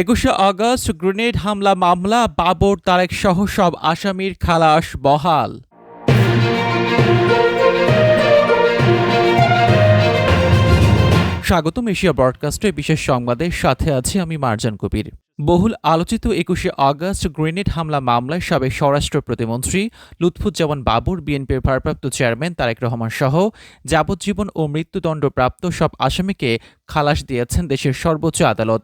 একুশে August grenade হামলা মামলা, বাবর তারেক সহ সব আসামির খালাস বহাল। স্বাগতম এশিয়া ব্রডকাস্টে বিশেষ সংবাদের সাথে আছি আমি মার্জান কবির। বহুল আলোচিত একুশে আগস্ট গ্রেনেড হামলা মামলায় সাবেক স্বরাষ্ট্র প্রতিমন্ত্রী লুৎফুজ্জামান বাবুর বিএনপির ভারপ্রাপ্ত চেয়ারম্যান তারেক রহমান সহ যাবজ্জীবন ও মৃত্যুদণ্ডপ্রাপ্ত সব আসামিকে খালাস দিয়েছেন দেশের সর্বোচ্চ আদালত।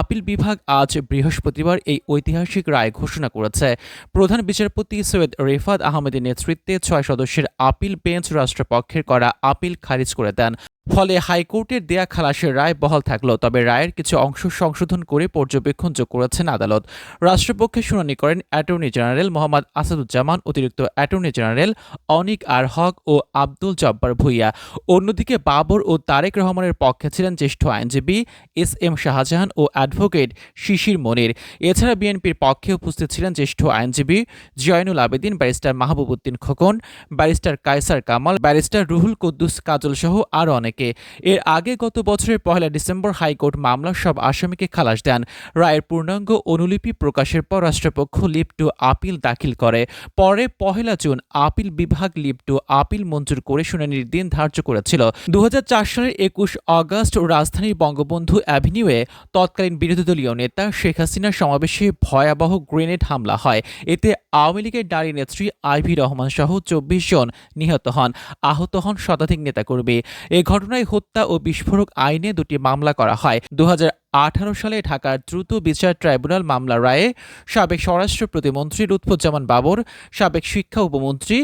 আপিল বিভাগ আজ বৃহস্পতিবার এই ঐতিহাসিক রায় ঘোষণা করেছে। প্রধান বিচারপতি সৈয়দ রেফাত আহমেদের নেতৃত্বে ছয় সদস্যের আপিল বেঞ্চ রাষ্ট্রপক্ষের করা আপিল খারিজ করে দেন। ফলে হাইকোর্টের দেয়া খালাসের রায় বহাল থাকল, তবে রায়ের কিছু অংশ সংশোধন করে পর্যবেক্ষণ যোগ করেছেন আদালত। রাষ্ট্রপক্ষে শুনানি করেন অ্যাটর্নি জেনারেল মোহাম্মদ আসাদুজ্জামান, অতিরিক্ত attorney general Anik R Haque ও আব্দুল জব্বার ভুইয়া। অন্যদিকে বাবর ও তারেক রহমানের পক্ষে ছিলেন জ্যেষ্ঠ আইনজীবী এস এম শাহজাহান ও অ্যাডভোকেট শিশির মনির। এছাড়া বিএনপির পক্ষে উপস্থিত ছিলেন জ্যেষ্ঠ আইনজীবী Zainul Abedin, barrister Mahbubuddin Khokon, barrister Kaiser Kamal, barrister Ruhul Quddus Kajal সহ আরও অনেকে। এর আগে গত বছরের পহেলা ডিসেম্বর হাইকোর্ট মামলার সব আসামিকে খালাস দেন। রায়ের পূর্ণাঙ্গ অনুলিপি প্রকাশের পর রাষ্ট্রপক্ষ লিভ টু আপিল দাখিল করে। পরে পহেলা জুন আপিল বিভাগ লিভ টু আপিল মঞ্জুর করে শুনানির দিন ধার্য করেছিল। দু সালের একুশ আগস্ট রাজধানীর বঙ্গবন্ধু অ্যাভিনিউয়ে তৎকালীন বিরোধী দলীয় নেতা শেখ হাসিনার সমাবেশে ভয়াবহ গ্রেনেড হামলা হয়। এতে আওয়ামী লীগের নারী নেত্রী আইভি রহমান সহ চব্বিশ জন নিহত হন। আহত হন শতাধিক নেতাকর্মী। এ ঘটনায় হত্যা ও বিস্ফোরক আইনে দুটি মামলা করা হয়। দু হাজার আঠারো সালে ঢাকার দ্রুত বিচার ট্রাইব্যুনাল মামলা রায়ে সাবেক স্বরাষ্ট্র প্রতিমন্ত্রী লুৎফুজ্জামান বাবর, সাবেক শিক্ষা উপমন্ত্রী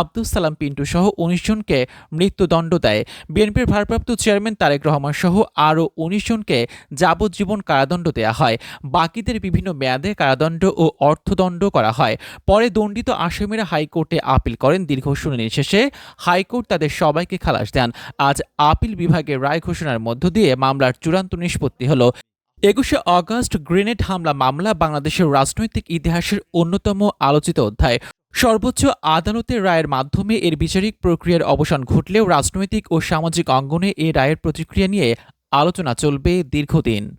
আব্দুল সালাম পিন্টু সহ উনিশ জনকে মৃত্যুদণ্ড দেয়। বিএনপির ভারপ্রাপ্ত চেয়ারম্যান তারেক রহমান সহ আরও উনিশ জনকে যাবজ্জীবন কারাদণ্ড দেয়া হয়। বাকিদের বিভিন্ন মেয়াদে কারাদণ্ড ও অর্থদণ্ড করা হয়। পরে দণ্ডিত আসামিরা হাইকোর্টে আপিল করেন। দীর্ঘ শুনানি শেষে হাইকোর্ট তাদের সবাইকে খালাস দেন। আজ আপিল বিভাগের রায় ঘোষণার মধ্য দিয়ে মামলার চূড়ান্ত নিষ্পত্তি হলো। একুশে আগস্ট গ্রেনেড হামলা মামলা বাংলাদেশের রাজনৈতিক ইতিহাসের অন্যতম আলোচিত অধ্যায়। সর্বোচ্চ আদালতের রায়ের মাধ্যমে এর বিচারিক প্রক্রিয়ার অবসান ঘটলেও রাজনৈতিক ও সামাজিক অঙ্গনে এ রায়ের প্রতিক্রিয়া নিয়ে আলোচনা চলবে দীর্ঘদিন।